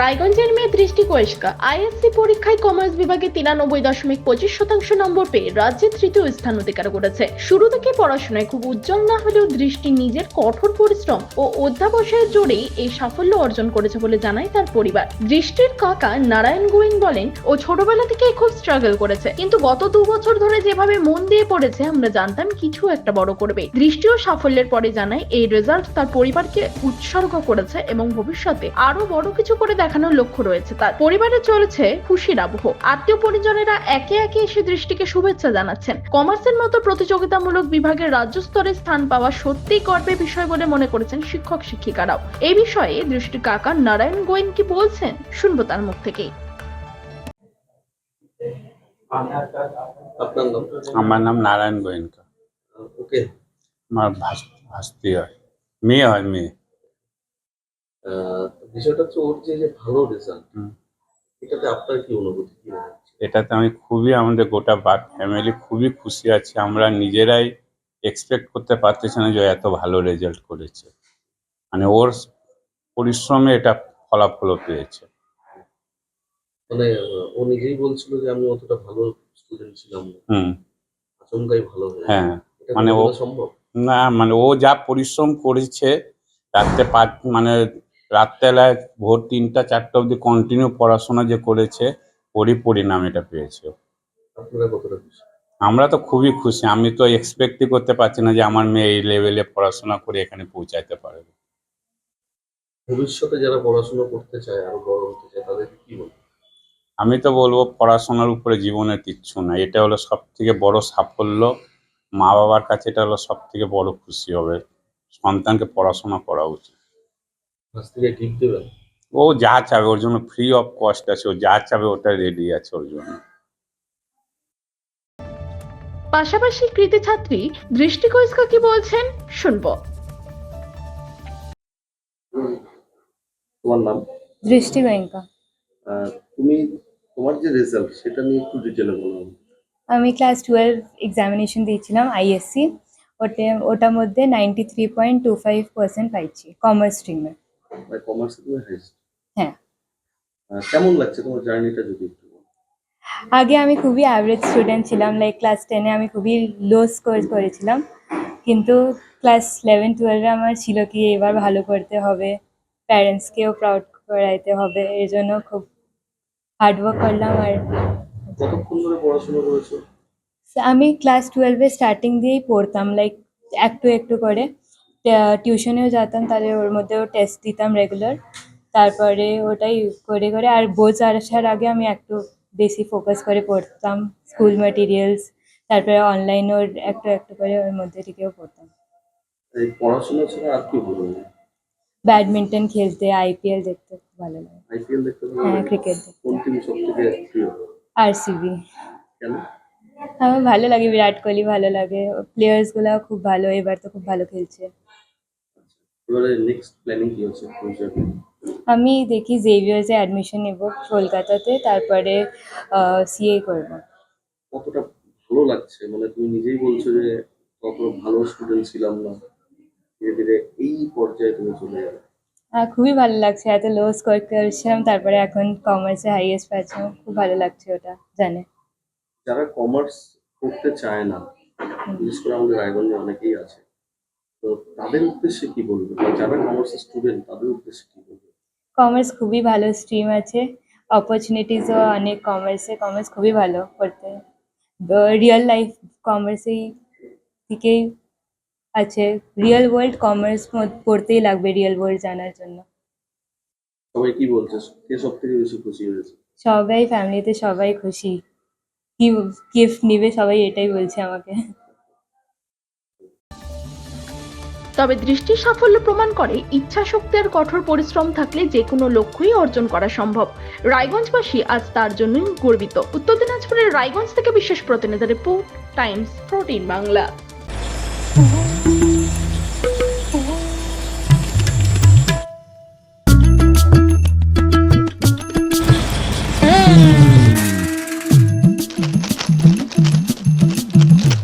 রায়গঞ্জের মেয়ে দৃষ্টি কোয়েশকা আইএসসি পরীক্ষায় কমার্স বিভাগে তিরানব্বই দশমিক পঁচিশ শতাংশ নম্বর পেয়ে রাজ্যে তৃতীয় স্থান অধিকার করেছে। শুরু থেকে পড়াশোনায় খুব উজ্জ্বল না হলেও দৃষ্টি নিজের কঠোর পরিশ্রম ও অধ্যাবসায়ের জোরেই এই সাফল্য অর্জন করেছে বলে জানায় তার পরিবার। দৃষ্টির কাকা নারায়ণ গোয়েন বলেন, ও ছোটবেলা থেকেই খুব স্ট্রাগল করেছে। কিন্তু গত দু বছর ধরে যেভাবে মন দিয়ে পড়েছে, আমরা জানতাম কিছু একটা বড় করবে। দৃষ্টিও সাফল্যের পরে জানায়, এই রেজাল্ট তার পরিবারকে উৎসর্গ করেছে এবং ভবিষ্যতে আরও বড় কিছু করে দেখানোর লক্ষ্য রয়েছে। তার পরিবারে চলেছে খুশির আবহ। আত্মীয় পরিজনেরা একে একে এসে দৃষ্টিকে শুভেচ্ছা জানাচ্ছেন। কমার্সের মতো প্রতিযোগিতামূলক বিভাগের রাজ্য স্তরে স্থান পাওয়া সত্যিই গর্বের বিষয় বলে মনে করেছেন শিক্ষক শিক্ষিকারাও। এই বিষয়ে দৃষ্টি কাকা নারায়ণ গোয়েন কি বলছেন? শুনব তার মুখ থেকেই। আপনার নাম? আমার নাম নারায়ণ গোয়েঙ্কা ওকে। আমার ভাস্তি হয়। মেয়ে হয় মেয়ে। আহ, বিষয়টা হচ্ছে ওর যে ভালো রেজাল্ট এটাতে আপনার কি অনুভূতি কি এটাতে আমি খুবই আমাদের গোটা ফ্যামিলি খুবই খুশি আছি। আমরা নিজেরাই এক্সপেক্ট করতে পারতেছি না যে এত ভালো রেজাল্ট করেছে। মানে ওর পরিশ্রমে এটা ফলাফলও পেয়েছে। মানে ও নিজেই বলছিল যে আমি অতটা ভালো স্টুডেন্ট ছিলাম না। হুম। আচমকাই ভালো হ্যাঁ। মানে ও- সম্ভব? না মানে ও যা পরিশ্রম করেছে রাত্রে পাঁচ মানে রাত্রেবেলায় ভোর তিনটা চারটা অবধি কন্টিনিউ পড়াশোনা যে করেছে ওরই পরিণাম এটা পেয়েছে। আমরা তো খুবই খুশি। আমি তো এক্সপেক্টই করতে পারছি না যে আমার মেয়ে এই লেভেলে পড়াশোনা করে এখানে পৌঁছাতে পারবে। ভবিষ্যতে যারা পড়াশোনা করতে চায় আরও বড় হতে চায় তাদেরকে কি বলব আমি তো বলব পড়াশোনার উপরে জীবনের কিচ্ছু না এটা হলো সব থেকে বড় সাফল্য। মা বাবার কাছে এটা হলো সব থেকে বড় খুশি হবে। সন্তানকে পড়াশোনা করা উচিত। থেকে দেবেন ও যা চাবে ওর জন্য ফ্রি অফ কস্ট আছে ও যা চাবে ওটা রেডি আছে ওর জন্য। পাশাপাশি কৃতি ছাত্রী দৃষ্টি কোয়েশকা কি বলছেন শুনব। তোমার নাম? দৃষ্টি ব্যাংকা আহ, তুমি তোমার যে রেজাল্ট সেটা নিয়ে একটু ডিটেলে বলো। আমি ক্লাস টুয়েলভ এক্সামিনেশন দিয়েছিলাম আইএসসি ওটা ওটার মধ্যে ninety three point two five percent পাইছি কমার্স স্ট্রিমে মানে কমার্সে তুমি হাইস্ট হ্যাঁ। কেমন লাগছে তোমার জার্নিটা যদি একটু আগে আমি খুবই অ্যাভারেজ স্টুডেন্ট ছিলাম লাইক ক্লাস টেনে আমি খুবই লো স্কোর করেছিলাম। কিন্তু ক্লাস ইলেভেন টুয়েলভে আমার ছিল কি এবার ভালো করতে হবে প্যারেন্টসকেও প্রাউড করাইতে হবে এর জন্য খুব হার্ডওয়ার্ক করলাম আর কতক্ষণ ধরে পড়াশোনা করেছ? আমি ক্লাস টুয়েলভে স্টার্টিং দিয়েই পড়তাম লাইক একটু একটু করে। টিউশনেও যেতাম তাহলে ওর মধ্যেও টেস্ট দিতাম রেগুলার তারপরে ওটাই করে করে আর বোঝ আসার আগে আমি একটু বেশি ফোকাস করে পড়তাম স্কুল ম্যাটেরিয়ালস তারপরে অনলাইন ওর একটু একটু করে ওর মধ্যে থেকেও পড়তাম। পড়াশোনা ছাড়া আর কি ব্যাডমিন্টন খেলতে আইপিএল দেখতে ভালো লাগে। আইপিএল দেখতে ভালো হ্যাঁ ক্রিকেট দেখতে। কোন টিম সব প্রিয়? আরসিবি কেন? আমার ভালো লাগে বিরাট কোহলি ভালো লাগে। প্লেয়ার্স প্লেয়ার্সগুলো খুব ভালো এবার তো খুব ভালো খেলছে। এবারে নেক্সট প্ল্যানিং কি হচ্ছে ফিউচার আমি দেখি জেভিয়ার্সে অ্যাডমিশন নেব কলকাতাতে তারপরে সিএ করব। কতটা ভালো লাগছে? মানে তুমি নিজেই বলছো যে কত ভালো স্টুডেন্ট ছিলাম না। ধীরে ধীরে এই পর্যায়ে তুমি চলে যাবে আর খুবই ভালো লাগছে। এত লো স্কোর করেছিলাম তারপরে এখন কমার্সে হাইয়েস্ট পাচ্ছিলাম খুব ভালো লাগছে ওটা জানে। যারা কমার্স করতে চায় না বিশেষ করে আমাদের রায়গঞ্জে অনেকেই আছে তো তাদের উদ্দেশ্যে কি বলবে যারা কমার্স স্টুডেন্ট তাদের উদ্দেশ্যে কি বলবে কমার্স খুবই ভালো স্ট্রিম আছে। অপরচুনিটিসও অনেক কমার্সে কমার্স খুবই ভালো পড়তে রিয়েল লাইফ কমার্সেই থেকেই আছে। রিয়েল ওয়ার্ল্ড কমার্স পড়তেই লাগবে রিয়েল ওয়ার্ল্ড জানার জন্য। সবাই কি বলছে? কে সব থেকে বেশি খুশি হয়েছে? সবাই ফ্যামিলিতে সবাই খুশি। কি গিফট নিবে সবাই এটাই বলছে আমাকে। তবে দৃষ্টির সাফল্য প্রমাণ করে ইচ্ছা শক্তি আর কঠোর পরিশ্রম থাকলে যে কোনো লক্ষ্যই অর্জন করা সম্ভব। রায়গঞ্জবাসী আজ তার জন্যই গর্বিত। উত্তর দিনাজপুরের রায়গঞ্জ থেকে বিশেষ প্রতিনিধি রিপোর্ট, টাইমস, প্রোটিন বাংলা।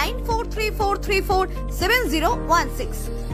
9434347016.